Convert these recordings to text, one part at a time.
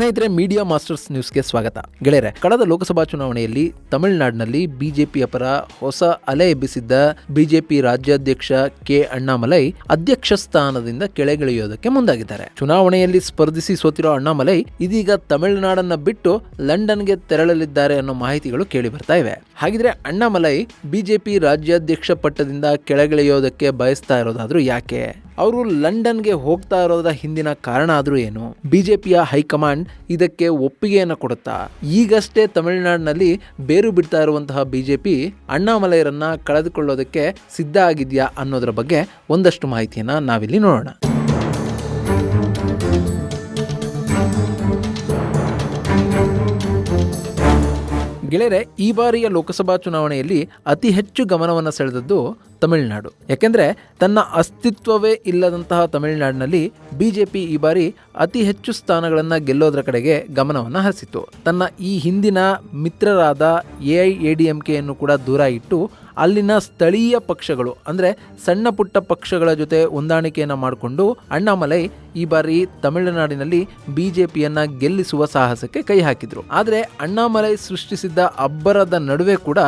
ಸ್ನೇಹಿತರೆ media masters ನ್ಯೂಸ್ಗೆ ಸ್ವಾಗತ. ಗೆಳೆಯರೆ, ಕಳೆದ ಲೋಕಸಭಾ ಚುನಾವಣೆಯಲ್ಲಿ ತಮಿಳುನಾಡಿನಲ್ಲಿ ಬಿಜೆಪಿಯ ಪರ ಹೊಸ ಅಲೆ ಎಬ್ಬಿಸಿದ್ದ ಬಿಜೆಪಿ ರಾಜ್ಯಾಧ್ಯಕ್ಷ ಕೆ ಅಣ್ಣಾಮಲೈ ಅಧ್ಯಕ್ಷ ಸ್ಥಾನದಿಂದ ಕೆಳಗಿಳಿಯೋದಕ್ಕೆ ಮುಂದಾಗಿದ್ದಾರೆ. ಚುನಾವಣೆಯಲ್ಲಿ ಸ್ಪರ್ಧಿಸಿ ಸೋತಿರೋ ಅಣ್ಣಾಮಲೈ ಇದೀಗ ತಮಿಳುನಾಡನ್ನ ಬಿಟ್ಟು ಲಂಡನ್ಗೆ ತೆರಳಲಿದ್ದಾರೆ ಅನ್ನೋ ಮಾಹಿತಿಗಳು ಕೇಳಿ ಬರ್ತಾ ಇವೆ. ಹಾಗಿದ್ರೆ ಅಣ್ಣಾಮಲೈ ಬಿಜೆಪಿ ರಾಜ್ಯಾಧ್ಯಕ್ಷ ಪಟ್ಟದಿಂದ ಕೆಳಗಿಳಿಯೋದಕ್ಕೆ ಬಯಸ್ತಾ ಇರೋದಾದ್ರೂ ಯಾಕೆ? ಅವರು ಲಂಡನ್ಗೆ ಹೋಗ್ತಾ ಇರೋದ್ರ ಹಿಂದಿನ ಕಾರಣ ಆದ್ರೂ ಏನು? ಬಿಜೆಪಿಯ ಹೈಕಮಾಂಡ್ ಇದಕ್ಕೆ ಒಪ್ಪಿಗೆಯನ್ನು ಕೊಡುತ್ತಾ? ಈಗಷ್ಟೇ ತಮಿಳುನಾಡಿನಲ್ಲಿ ಬೇರು ಬಿಡ್ತಾ ಇರುವಂತಹ ಬಿಜೆಪಿ ಅಣ್ಣಾಮಲೈರನ್ನ ಕಳೆದುಕೊಳ್ಳೋದಕ್ಕೆ ಸಿದ್ಧ ಆಗಿದೆಯಾ ಅನ್ನೋದ್ರ ಬಗ್ಗೆ ಒಂದಷ್ಟು ಮಾಹಿತಿಯನ್ನ ನಾವಿಲ್ಲಿ ನೋಡೋಣ. ಗೆಳೆಯರೆ, ಈ ಬಾರಿಯ ಲೋಕಸಭಾ ಚುನಾವಣೆಯಲ್ಲಿ ಅತಿ ಹೆಚ್ಚು ಗಮನವನ್ನು ಸೆಳೆದದ್ದು ತಮಿಳುನಾಡು. ಯಾಕೆಂದರೆ, ತನ್ನ ಅಸ್ತಿತ್ವವೇ ಇಲ್ಲದಂತಹ ತಮಿಳುನಾಡಿನಲ್ಲಿ ಬಿಜೆಪಿ ಈ ಬಾರಿ ಅತಿ ಹೆಚ್ಚು ಸ್ಥಾನಗಳನ್ನು ಗೆಲ್ಲೋದ್ರ ಕಡೆಗೆ ಗಮನವನ್ನು ಹರಿಸಿತು ತನ್ನ ಈ ಹಿಂದಿನ ಮಿತ್ರರಾದ A I A D M ಕೆಯನ್ನು ಕೂಡ ದೂರ ಇಟ್ಟು ಅಲ್ಲಿನ ಸ್ಥಳೀಯ ಪಕ್ಷಗಳು, ಅಂದರೆ ಸಣ್ಣ ಪುಟ್ಟ ಪಕ್ಷಗಳ ಜೊತೆ ಹೊಂದಾಣಿಕೆಯನ್ನು ಮಾಡಿಕೊಂಡು ಅಣ್ಣಾಮಲೈ ಈ ಬಾರಿ ತಮಿಳುನಾಡಿನಲ್ಲಿ ಬಿಜೆಪಿಯನ್ನ ಗೆಲ್ಲಿಸುವ ಸಾಹಸಕ್ಕೆ ಕೈ ಹಾಕಿದ್ರು. ಆದರೆ ಅಣ್ಣಾಮಲೈ ಸೃಷ್ಟಿಸಿದ್ದ ಅಬ್ಬರದ ನಡುವೆ ಕೂಡ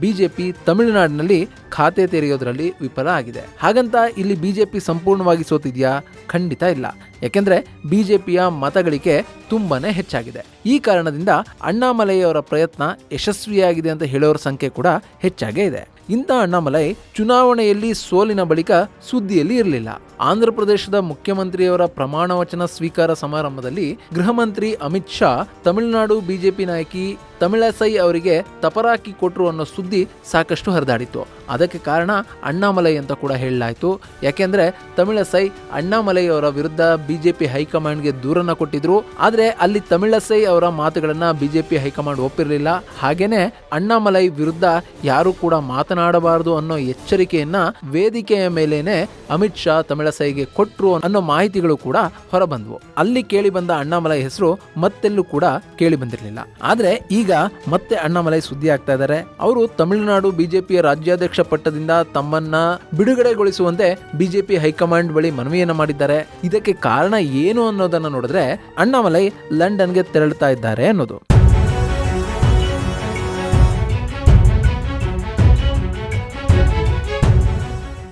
ಬಿಜೆಪಿ ತಮಿಳುನಾಡಿನಲ್ಲಿ ಖಾತೆ ತೆರೆಯೋದ್ರಲ್ಲಿ ವಿಫಲ ಆಗಿದೆ. ಹಾಗಂತ ಇಲ್ಲಿ ಬಿಜೆಪಿ ಸಂಪೂರ್ಣವಾಗಿ ಸೋತಿದ್ಯಾ? ಖಂಡಿತ ಇಲ್ಲ. ಯಾಕೆಂದ್ರೆ ಬಿಜೆಪಿಯ ಮತಗಳಿಕೆ ತುಂಬಾನೇ ಹೆಚ್ಚಾಗಿದೆ. ಈ ಕಾರಣದಿಂದ ಅಣ್ಣಾಮಲೈಯವರ ಪ್ರಯತ್ನ ಯಶಸ್ವಿಯಾಗಿದೆ ಅಂತ ಹೇಳೋರ ಸಂಖ್ಯೆ ಕೂಡ ಹೆಚ್ಚಾಗೇ ಇದೆ. ಇಂಥ ಅಣ್ಣಾಮಲೈ ಚುನಾವಣೆಯಲ್ಲಿ ಸೋಲಿನ ಬಳಿಕ ಸುದ್ದಿಯಲ್ಲಿ ಇರಲಿಲ್ಲ. ಆಂಧ್ರ ಪ್ರದೇಶದ ಮುಖ್ಯಮಂತ್ರಿಯವರ ಪ್ರಮಾಣ ವಚನ ಸ್ವೀಕಾರ ಸಮಾರಂಭದಲ್ಲಿ ಗೃಹ ಮಂತ್ರಿ ಅಮಿತ್ ಶಾ, ತಮಿಳುನಾಡು ಬಿಜೆಪಿ ನಾಯಕಿ ತಮಿಳಸೈ ಅವರಿಗೆ ತಪರಾಕಿ ಕೊಟ್ರು ಅನ್ನೋ ಸುದ್ದಿ ಸಾಕಷ್ಟು ಹರಿದಾಡಿತ್ತು. ಅದಕ್ಕೆ ಕಾರಣ ಅಣ್ಣಾಮಲೈ ಅಂತ ಕೂಡ ಹೇಳಲಾಯಿತು. ಯಾಕೆಂದ್ರೆ ತಮಿಳಸೈ ಅಣ್ಣಾಮಲೈ ಅವರ ವಿರುದ್ಧ ಬಿಜೆಪಿ ಹೈಕಮಾಂಡ್ಗೆ ದೂರನ್ನ ಕೊಟ್ಟಿದ್ರು. ಆದರೆ ಅಲ್ಲಿ ತಮಿಳಸೈ ಅವರ ಮಾತುಗಳನ್ನು ಬಿಜೆಪಿ ಹೈಕಮಾಂಡ್ ಒಪ್ಪಿರಲಿಲ್ಲ. ಹಾಗೇನೆ ಅಣ್ಣಾಮಲೈ ವಿರುದ್ಧ ಯಾರು ಕೂಡ ಮಾತನಾಡಬಾರದು ಅನ್ನೋ ಎಚ್ಚರಿಕೆಯನ್ನ ವೇದಿಕೆಯ ಮೇಲೇನೆ ಅಮಿತ್ ಶಾ ತಮಿಳಸೈಗೆ ಕೊಟ್ಟರು ಅನ್ನೋ ಮಾಹಿತಿಗಳು ಕೂಡ ಹೊರಬಂದವು. ಅಲ್ಲಿ ಕೇಳಿ ಬಂದ ಅಣ್ಣಾಮಲೈ ಹೆಸರು ಮತ್ತೆಲ್ಲೂ ಕೂಡ ಕೇಳಿ ಬಂದಿರಲಿಲ್ಲ. ಆದರೆ ಈಗ ಮತ್ತೆ ಅಣ್ಣಾಮಲೈ ಸುದ್ದಿ ಆಗ್ತಾ ಇದ್ದಾರೆ ಅವರು ತಮಿಳುನಾಡು ಬಿಜೆಪಿಯ ರಾಜ್ಯಾಧ್ಯಕ್ಷ ಪಟ್ಟದಿಂದ ತಮ್ಮನ್ನ ಬಿಡುಗಡೆಗೊಳಿಸುವಂತೆ ಬಿಜೆಪಿ ಹೈಕಮಾಂಡ್ ಬಳಿ ಮನವಿಯನ್ನ ಮಾಡಿದ್ದಾರೆ. ಇದಕ್ಕೆ ಕಾರಣ ಏನು ಅನ್ನೋದನ್ನ ನೋಡಿದ್ರೆ ಅಣ್ಣಾಮಲೈ ಲಂಡನ್ಗೆ ತೆರಳುತ್ತಾ ಇದ್ದಾರೆ ಅನ್ನೋದು.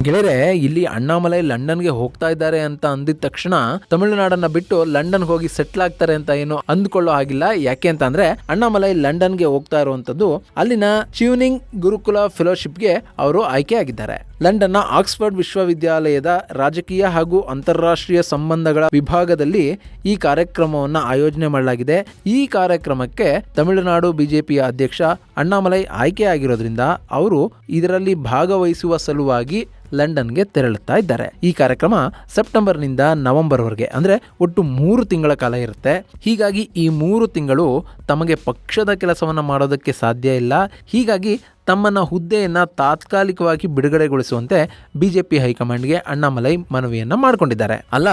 ಗೆಳೆಯರೆ, ಇಲ್ಲಿ ಅಣ್ಣಾಮಲೈ ಲಂಡನ್ಗೆ ಹೋಗ್ತಾ ಇದ್ದಾರೆ ಅಂತ ಅಂದಿದ ತಕ್ಷಣ ತಮಿಳುನಾಡನ್ನ ಬಿಟ್ಟು ಲಂಡನ್ ಹೋಗಿ ಸೆಟ್ಲ್ ಆಗ್ತಾರೆ ಅಂತ ಏನು ಅಂದ್ಕೊಳ್ಳೋ ಹಾಗಿಲ್ಲ. ಯಾಕೆ ಅಂತ ಅಂದ್ರೆ ಅಣ್ಣಾಮಲೈ ಲಂಡನ್ಗೆ ಹೋಗ್ತಾ ಇರುವಂತದ್ದು ಅಲ್ಲಿನ ಚ್ಯೂನಿಂಗ್ ಗುರುಕುಲ ಫೆಲೋಶಿಪ್ಗೆ ಅವರು ಆಯ್ಕೆ ಆಗಿದ್ದಾರೆ. ಲಂಡನ್ನ ಆಕ್ಸ್ಫರ್ಡ್ ವಿಶ್ವವಿದ್ಯಾಲಯದ ರಾಜಕೀಯ ಹಾಗೂ ಅಂತಾರಾಷ್ಟ್ರೀಯ ಸಂಬಂಧಗಳ ವಿಭಾಗದಲ್ಲಿ ಈ ಕಾರ್ಯಕ್ರಮವನ್ನ ಆಯೋಜನೆ ಮಾಡಲಾಗಿದೆ. ಈ ಕಾರ್ಯಕ್ರಮಕ್ಕೆ ತಮಿಳುನಾಡು ಬಿಜೆಪಿಯ ಅಧ್ಯಕ್ಷ ಅಣ್ಣಾಮಲೈ ಆಯ್ಕೆ ಆಗಿರೋದ್ರಿಂದ ಅವರು ಇದರಲ್ಲಿ ಭಾಗವಹಿಸುವ ಸಲುವಾಗಿ ಲಂಡನ್ಗೆ ತೆರಳುತ್ತಾ ಇದ್ದಾರೆ. ಈ ಕಾರ್ಯಕ್ರಮ ಸೆಪ್ಟೆಂಬರ್ನಿಂದ ನವೆಂಬರ್ವರೆಗೆ, ಅಂದರೆ ಒಟ್ಟು ಮೂರು ತಿಂಗಳ ಕಾಲ ಇರುತ್ತೆ. ಹೀಗಾಗಿ ಈ ಮೂರು ತಿಂಗಳು ತಮಗೆ ಪಕ್ಷದ ಕೆಲಸವನ್ನು ಮಾಡೋದಕ್ಕೆ ಸಾಧ್ಯ ಇಲ್ಲ. ಹೀಗಾಗಿ ತಮ್ಮನ್ನ ಹುದ್ದೆಯನ್ನು ತಾತ್ಕಾಲಿಕವಾಗಿ ಬಿಡುಗಡೆಗೊಳಿಸುವಂತೆ ಬಿಜೆಪಿ ಹೈಕಮಾಂಡ್ಗೆ ಅಣ್ಣಾಮಲೈ ಮನವಿಯನ್ನ ಮಾಡಿಕೊಂಡಿದ್ದಾರೆ. ಅಲ್ಲ,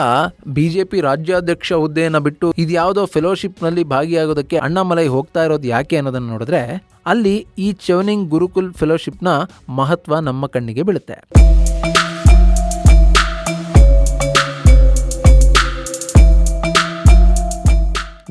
ಬಿಜೆಪಿ ರಾಜ್ಯಾಧ್ಯಕ್ಷ ಹುದ್ದೆಯನ್ನು ಬಿಟ್ಟು ಇದ್ಯಾವುದೋ ಫೆಲೋಶಿಪ್ನಲ್ಲಿ ಭಾಗಿಯಾಗೋದಕ್ಕೆ ಅಣ್ಣಾಮಲೈ ಹೋಗ್ತಾ ಇರೋದು ಯಾಕೆ ಅನ್ನೋದನ್ನ ನೋಡಿದ್ರೆ, ಅಲ್ಲಿ ಈ ಚೌನಿಂಗ್ ಗುರುಕುಲ್ ಫೆಲೋಶಿಪ್ನ ಮಹತ್ವ ನಮ್ಮ ಕಣ್ಣಿಗೆ ಬೀಳುತ್ತೆ.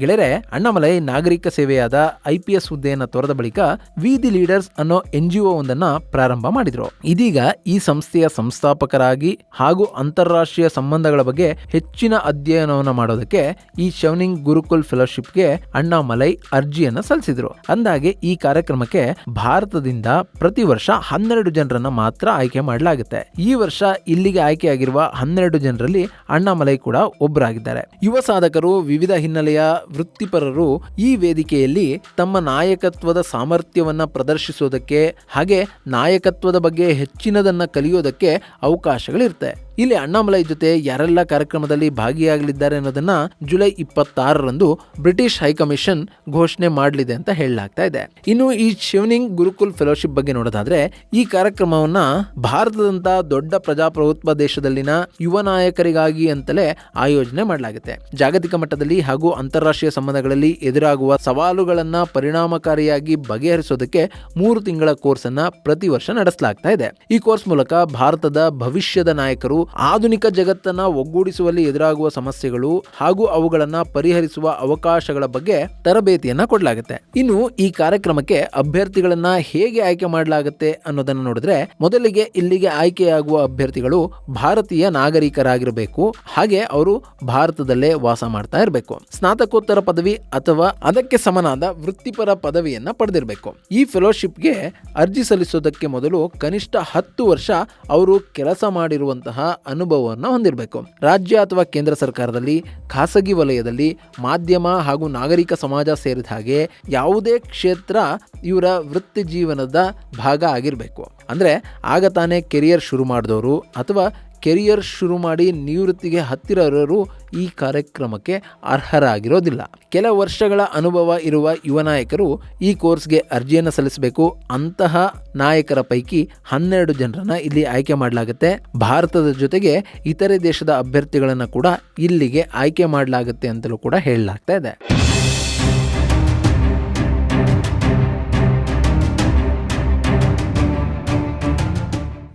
ಗೆಳೆಯರೆ, ಅಣ್ಣಾಮಲೈ ನಾಗರಿಕ ಸೇವೆಯಾದ ಐ ಪಿ ಎಸ್ ಹುದ್ದೆಯನ್ನು ತೊರೆದ ಬಳಿಕ ವಿಧಿ ಲೀಡರ್ಸ್ ಅನ್ನೋ ಎನ್ ಜಿ ಒಂದನ್ನ ಪ್ರಾರಂಭ ಮಾಡಿದ್ರು. ಇದೀಗ ಈ ಸಂಸ್ಥೆಯ ಸಂಸ್ಥಾಪಕರಾಗಿ ಹಾಗೂ ಅಂತಾರಾಷ್ಟ್ರೀಯ ಸಂಬಂಧಗಳ ಬಗ್ಗೆ ಹೆಚ್ಚಿನ ಅಧ್ಯಯನವನ್ನು ಮಾಡೋದಕ್ಕೆ ಈ ಶೌನಿಂಗ್ ಗುರುಕುಲ್ ಫೆಲೋಶಿಪ್ಗೆ ಅಣ್ಣಾಮಲೈ ಅರ್ಜಿಯನ್ನ ಸಲ್ಲಿಸಿದ್ರು. ಅಂದಾಗೆ ಈ ಕಾರ್ಯಕ್ರಮಕ್ಕೆ ಭಾರತದಿಂದ ಪ್ರತಿ ವರ್ಷ ಹನ್ನೆರಡು ಜನರನ್ನ ಮಾತ್ರ ಆಯ್ಕೆ ಮಾಡಲಾಗುತ್ತೆ. ಈ ವರ್ಷ ಇಲ್ಲಿಗೆ ಆಯ್ಕೆಯಾಗಿರುವ ಹನ್ನೆರಡು ಜನರಲ್ಲಿ ಅಣ್ಣಾಮಲೈ ಕೂಡ ಒಬ್ಬರಾಗಿದ್ದಾರೆ ಯುವ ಸಾಧಕರು ವಿವಿಧ ಹಿನ್ನೆಲೆಯ ವೃತ್ತಿಪರರು ಈ ವೇದಿಕೆಯಲ್ಲಿ ತಮ್ಮ ನಾಯಕತ್ವದ ಸಾಮರ್ಥ್ಯವನ್ನು ಪ್ರದರ್ಶಿಸೋದಕ್ಕೆ ಹಾಗೆ ನಾಯಕತ್ವದ ಬಗ್ಗೆ ಹೆಚ್ಚಿನದನ್ನು ಕಲಿಯೋದಕ್ಕೆ ಅವಕಾಶಗಳಿರುತ್ತೆ ಇಲ್ಲಿ ಅಣ್ಣಾಮಲೈ ಜೊತೆ ಯಾರೆಲ್ಲ ಕಾರ್ಯಕ್ರಮದಲ್ಲಿ ಭಾಗಿಯಾಗಲಿದ್ದಾರೆ ಅನ್ನೋದನ್ನ ಜುಲೈ ಇಪ್ಪತ್ತಾರರಂದು ಬ್ರಿಟಿಷ್ ಹೈಕಮಿಷನ್ ಘೋಷಣೆ ಮಾಡಲಿದೆ ಅಂತ ಹೇಳಲಾಗ್ತಾ ಇದೆ. ಇನ್ನು ಈ ಶಿವನಿಂಗ್ ಗುರುಕುಲ್ ಫೆಲೋಶಿಪ್ ಬಗ್ಗೆ ನೋಡೋದಾದ್ರೆ, ಈ ಕಾರ್ಯಕ್ರಮವನ್ನ ಭಾರತದಂತ ದೊಡ್ಡ ಪ್ರಜಾಪ್ರಭುತ್ವ ದೇಶದಲ್ಲಿನ ಯುವ ನಾಯಕರಿಗಾಗಿ ಅಂತಲೇ ಆಯೋಜನೆ ಮಾಡಲಾಗುತ್ತೆ. ಜಾಗತಿಕ ಮಟ್ಟದಲ್ಲಿ ಹಾಗೂ ಅಂತಾರಾಷ್ಟ್ರೀಯ ಸಂಬಂಧಗಳಲ್ಲಿ ಎದುರಾಗುವ ಸವಾಲುಗಳನ್ನ ಪರಿಣಾಮಕಾರಿಯಾಗಿ ಬಗೆಹರಿಸೋದಕ್ಕೆ ಮೂರು ತಿಂಗಳ ಕೋರ್ಸ್ ಅನ್ನ ಪ್ರತಿ ವರ್ಷ ನಡೆಸಲಾಗ್ತಾ ಇದೆ. ಈ ಕೋರ್ಸ್ ಮೂಲಕ ಭಾರತದ ಭವಿಷ್ಯದ ನಾಯಕರು ಆಧುನಿಕ ಜಗತ್ತನ್ನ ಒಗ್ಗೂಡಿಸುವಲ್ಲಿ ಎದುರಾಗುವ ಸಮಸ್ಯೆಗಳು ಹಾಗೂ ಅವುಗಳನ್ನು ಪರಿಹರಿಸುವ ಅವಕಾಶಗಳ ಬಗ್ಗೆ ತರಬೇತಿಯನ್ನು ಕೊಡಲಾಗುತ್ತೆ. ಇನ್ನು ಈ ಕಾರ್ಯಕ್ರಮಕ್ಕೆ ಅಭ್ಯರ್ಥಿಗಳನ್ನ ಹೇಗೆ ಆಯ್ಕೆ ಮಾಡಲಾಗುತ್ತೆ ಅನ್ನೋದನ್ನ ನೋಡಿದ್ರೆ ಮೊದಲಿಗೆ ಇಲ್ಲಿಗೆ ಆಯ್ಕೆಯಾಗುವ ಅಭ್ಯರ್ಥಿಗಳು ಭಾರತೀಯ ನಾಗರಿಕರಾಗಿರಬೇಕು. ಹಾಗೆ ಅವರು ಭಾರತದಲ್ಲೇ ವಾಸ ಮಾಡ್ತಾ ಇರಬೇಕು. ಸ್ನಾತಕೋತ್ತರ ಪದವಿ ಅಥವಾ ಅದಕ್ಕೆ ಸಮನಾದ ವೃತ್ತಿಪರ ಪದವಿಯನ್ನ ಪಡೆದಿರಬೇಕು. ಈ ಫೆಲೋಶಿಪ್ಗೆ ಅರ್ಜಿ ಸಲ್ಲಿಸೋದಕ್ಕೆ ಮೊದಲು ಕನಿಷ್ಠ ಹತ್ತು ವರ್ಷ ಅವರು ಕೆಲಸ ಮಾಡಿರುವಂತಹ ಅನುಭವವನ್ನು ಹೊಂದಿರಬೇಕು. ರಾಜ್ಯ ಅಥವಾ ಕೇಂದ್ರ ಸರ್ಕಾರದಲ್ಲಿ, ಖಾಸಗಿ ವಲಯದಲ್ಲಿ ಮಾಧ್ಯಮ ಹಾಗೂ ನಾಗರಿಕ ಸಮಾಜ ಸೇರಿದ ಹಾಗೆ ಯಾವುದೇ ಕ್ಷೇತ್ರ ಇವರ ವೃತ್ತಿ ಜೀವನದ ಭಾಗ ಆಗಿರಬೇಕು. ಅಂದರೆ ಆಗ ತಾನೇ ಕೆರಿಯರ್ ಶುರು ಮಾಡಿದವರು ಅಥವಾ ಕೆರಿಯರ್ ಶುರು ಮಾಡಿ ನಿವೃತ್ತಿಗೆ ಹತ್ತಿರ ಇರೋರು ಈ ಕಾರ್ಯಕ್ರಮಕ್ಕೆ ಅರ್ಹರಾಗಿರೋದಿಲ್ಲ. ಕೆಲ ವರ್ಷಗಳ ಅನುಭವ ಇರುವ ಯುವ ನಾಯಕರು ಈ ಕೋರ್ಸ್ಗೆ ಅರ್ಜಿಯನ್ನು ಸಲ್ಲಿಸಬೇಕು. ಅಂತಹ ನಾಯಕರ ಪೈಕಿ ಹನ್ನೆರಡು ಜನರನ್ನ ಇಲ್ಲಿ ಆಯ್ಕೆ ಮಾಡಲಾಗುತ್ತೆ. ಭಾರತದ ಜೊತೆಗೆ ಇತರೆ ದೇಶದ ಅಭ್ಯರ್ಥಿಗಳನ್ನು ಕೂಡ ಇಲ್ಲಿಗೆ ಆಯ್ಕೆ ಮಾಡಲಾಗುತ್ತೆ ಅಂತಲೂ ಕೂಡ ಹೇಳಲಾಗ್ತಾ ಇದೆ.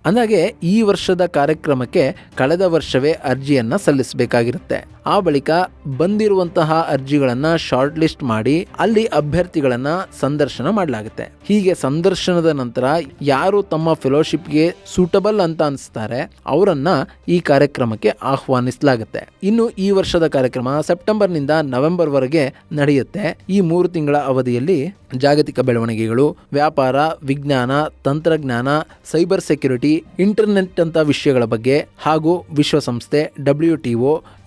ಅಂದಾಗೆ ಈ ವರ್ಷದ ಕಾರ್ಯಕ್ರಮಕ್ಕೆ ಕಳೆದ ವರ್ಷವೇ ಅರ್ಜಿಯನ್ನು ಸಲ್ಲಿಸಬೇಕಾಗಿರುತ್ತೆ. ಆ ಬಳಿಕ ಬಂದಿರುವಂತಹ ಅರ್ಜಿಗಳನ್ನು ಶಾರ್ಟ್ ಲಿಸ್ಟ್ ಮಾಡಿ ಅಲ್ಲಿ ಅಭ್ಯರ್ಥಿಗಳನ್ನ ಸಂದರ್ಶನ ಮಾಡಲಾಗುತ್ತೆ. ಹೀಗೆ ಸಂದರ್ಶನದ ನಂತರ ಯಾರು ತಮ್ಮ ಫೆಲೋಶಿಪ್ಗೆ ಸೂಟಬಲ್ ಅಂತ ಅನಿಸ್ತಾರೆ, ಅವರನ್ನ ಈ ಕಾರ್ಯಕ್ರಮಕ್ಕೆ ಆಹ್ವಾನಿಸಲಾಗುತ್ತೆ. ಇನ್ನು ಈ ವರ್ಷದ ಕಾರ್ಯಕ್ರಮ ಸೆಪ್ಟೆಂಬರ್ನಿಂದ ನವೆಂಬರ್ ವರೆಗೆ ನಡೆಯುತ್ತೆ. ಈ ಮೂರು ತಿಂಗಳ ಅವಧಿಯಲ್ಲಿ ಜಾಗತಿಕ ಬೆಳವಣಿಗೆಗಳು, ವ್ಯಾಪಾರ, ವಿಜ್ಞಾನ, ತಂತ್ರಜ್ಞಾನ, ಸೈಬರ್ ಸೆಕ್ಯುರಿಟಿ, ಇಂಟರ್ನೆಟ್ ಅಂತ ವಿಷಯಗಳ ಬಗ್ಗೆ ಹಾಗೂ ವಿಶ್ವಸಂಸ್ಥೆ ಡಬ್ಲ್ಯೂ ಟಿ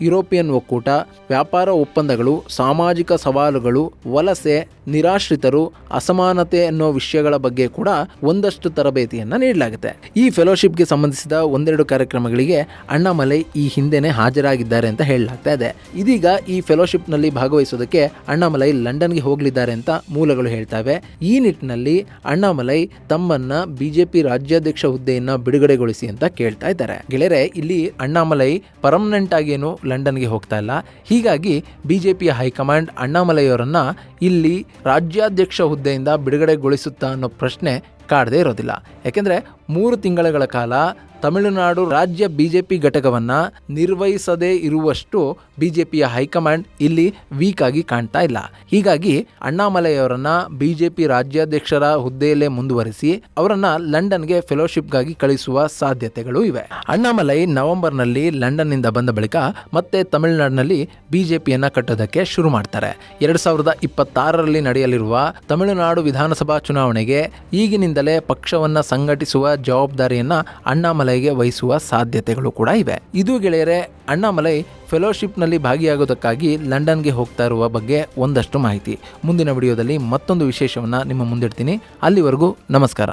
ಯುರೋಪಿಯನ್ ಒಕ್ಕೂಟ ವ್ಯಾಪಾರ ಒಪ್ಪಂದಗಳು, ಸಾಮಾಜಿಕ ಸವಾಲುಗಳು, ವಲಸೆ, ನಿರಾಶ್ರಿತರು, ಅಸಮಾನತೆ ಅನ್ನೋ ವಿಷಯಗಳ ಬಗ್ಗೆ ಕೂಡ ಒಂದಷ್ಟು ತರಬೇತಿಯನ್ನ ನೀಡಲಾಗುತ್ತೆ. ಈ ಫೆಲೋಶಿಪ್ಗೆ ಸಂಬಂಧಿಸಿದ ಒಂದೆರಡು ಕಾರ್ಯಕ್ರಮಗಳಿಗೆ ಅಣ್ಣಾಮಲೈ ಈ ಹಿಂದೆನೆ ಹಾಜರಾಗಿದ್ದಾರೆ ಅಂತ ಹೇಳಲಾಗ್ತಾ ಇದೆ. ಇದೀಗ ಈ ಫೆಲೋಶಿಪ್ನಲ್ಲಿ ಭಾಗವಹಿಸೋದಕ್ಕೆ ಅಣ್ಣಾಮಲೈ ಲಂಡನ್ಗೆ ಹೋಗಲಿದ್ದಾರೆ ಅಂತ ಮೂಲಗಳು ಹೇಳ್ತವೆ. ಈ ನಿಟ್ಟಿನಲ್ಲಿ ಅಣ್ಣಾಮಲೈ ತಮ್ಮನ್ನ ಬಿಜೆಪಿ ರಾಜ್ಯಾಧ್ಯಕ್ಷ ಹುದ್ದೆಯನ್ನ ಬಿಡುಗಡೆಗೊಳಿಸಿ ಅಂತ ಕೇಳ್ತಾ ಇದ್ದಾರೆ. ಗೆಳೆಯರೆ, ಇಲ್ಲಿ ಅಣ್ಣಾಮಲೈ ಪರ್ಮನೆಂಟ್ ಆಗಿ ಏನು ಲಂಡನ್ಗೆ ಹೋಗ್ತಾ ಇಲ್ಲ. ಹೀಗಾಗಿ ಬಿಜೆಪಿಯ ಹೈಕಮಾಂಡ್ ಅಣ್ಣಾಮಲೈಯವರನ್ನ ಇಲ್ಲಿ ರಾಜ್ಯಾಧ್ಯಕ್ಷ ಹುದ್ದೆಯಿಂದ ಬಿಡುಗಡೆಗೊಳಿಸುತ್ತಾ ಅನ್ನೋ ಪ್ರಶ್ನೆ ಕಾಡದೇ ಇರೋದಿಲ್ಲ. ಯಾಕೆಂದ್ರೆ ಮೂರು ತಿಂಗಳ ಕಾಲ ತಮಿಳುನಾಡು ರಾಜ್ಯ ಬಿಜೆಪಿ ಘಟಕವನ್ನ ನಿರ್ವಹಿಸದೇ ಇರುವಷ್ಟು ಬಿಜೆಪಿಯ ಹೈಕಮಾಂಡ್ ಇಲ್ಲಿ ವೀಕ್ ಆಗಿ ಕಾಣ್ತಾ ಇಲ್ಲ. ಹೀಗಾಗಿ ಅಣ್ಣಾಮಲೈಯವರನ್ನ ಬಿಜೆಪಿ ರಾಜ್ಯಾಧ್ಯಕ್ಷರ ಹುದ್ದೆಯಲ್ಲೇ ಮುಂದುವರಿಸಿ ಅವರನ್ನ ಲಂಡನ್ಗೆ ಫೆಲೋಶಿಪ್ಗಾಗಿ ಕಳಿಸುವ ಸಾಧ್ಯತೆಗಳು ಇವೆ. ಅಣ್ಣಾಮಲೈ ನವೆಂಬರ್ನಲ್ಲಿ ಲಂಡನ್ನಿಂದ ಬಂದ ಬಳಿಕ ಮತ್ತೆ ತಮಿಳುನಾಡಿನಲ್ಲಿ ಬಿಜೆಪಿಯನ್ನ ಕಟ್ಟೋದಕ್ಕೆ ಶುರು ಮಾಡ್ತಾರೆ. ಎರಡು ಸಾವಿರದ ಇಪ್ಪತ್ತಾರರಲ್ಲಿ ನಡೆಯಲಿರುವ ತಮಿಳುನಾಡು ವಿಧಾನಸಭಾ ಚುನಾವಣೆಗೆ ಈಗಿನಿಂದಲೇ ಪಕ್ಷವನ್ನ ಸಂಘಟಿಸುವ ಜವಾಬ್ದಾರಿಯನ್ನು ಅಣ್ಣಾಮಲೈಗೆ ವಹಿಸುವ ಸಾಧ್ಯತೆಗಳು ಕೂಡ ಇವೆ. ಇದು ಗೆಳೆಯರೆ, ಅಣ್ಣಾಮಲೈ ಫೆಲೋಶಿಪ್ನಲ್ಲಿ ಭಾಗಿಯಾಗೋದಕ್ಕಾಗಿ ಲಂಡನ್ಗೆ ಹೋಗ್ತಾ ಇರುವ ಬಗ್ಗೆ ಒಂದಷ್ಟು ಮಾಹಿತಿ. ಮುಂದಿನ ವಿಡಿಯೋದಲ್ಲಿ ಮತ್ತೊಂದು ವಿಶೇಷವನ್ನು ನಿಮ್ಮ ಮುಂದಿಡ್ತೀನಿ. ಅಲ್ಲಿವರೆಗೂ ನಮಸ್ಕಾರ.